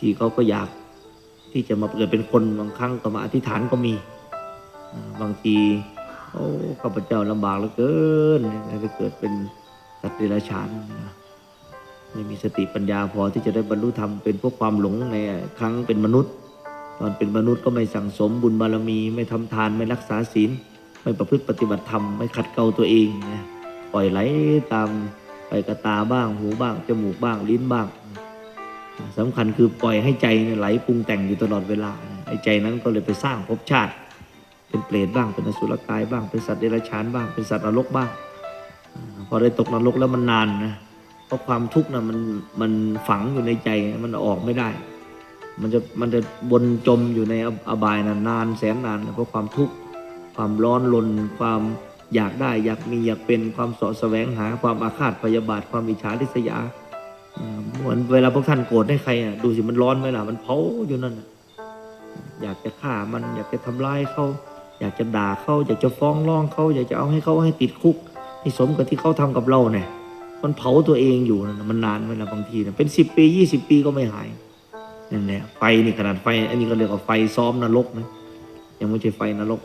ทีเขาก็อยากที่จะมาเกิดเป็นคนบางครั้งก็มาอธิษฐานก็มี บางทีโอ้ข้าพเจ้าลำบากเหลือเกินไปเกิดเป็นสัตว์เดรัจฉานไม่มีสติปัญญาพอที่จะได้บรรลุธรรมเป็นพวกความหลงในครั้งเป็นมนุษย์ ตอนเป็นมนุษย์ก็ไม่สั่งสมบุญบารมี ไม่ทำทานไม่รักษาศีล ไม่ประพฤติปฏิบัติธรรมไม่ขัดเกลาตัวเองปล่อยไหลตามไปกระตาบ้างหูบ้างจมูกบ้างลิ้นบ้าง สำคัญคือปล่อยให้ใจไหลปรุงแต่งอยู่ตลอดเวลาไอ้ใจนั้นก็เลยไปสร้างภพชาติ เป็นเปรตบ้างเป็นอสุรกายบ้างเป็นสัตว์เดรัจฉานบ้างเป็นสัตว์นรกบ้าง พอได้ตกนรกแล้วมันนานนะเพราะความทุกข์นะมันมันฝังอยู่ในใจมันออกไม่ได้ มันจะมันจะบนจมอยู่ในอบอบายนานานแสนนานนะเพราะความทุกข์ความร้อนรนความอยากได้อยากมีอยากเป็นความเสาะแสวงหาความอาฆาตพยาบาทความอิจฉาริษยา เหมือนเวลาพวกท่านโกรธให้ใครอะดูสิมันร้อนไหมล่ะมันเผาอยู่นั่นอยากจะฆ่ามันอยากจะทำร้ายเขาอยากจะด่าเขาอยากจะฟ้องร้องเขาอยากจะเอาให้เขาให้ติดคุกให้สมกับที่เขาทำกับเราเนี่ยมันเผาตัวเองอยู่นะมันนานไหมล่ะบางทีนะเป็นสิบปียี่สิบปีก็ไม่หายนั่นแหละไฟนี่ขนาดไฟ อันนี้ก็เรียกว่าไฟซ้อมนรกนะยังไม่ใช่ไฟนรก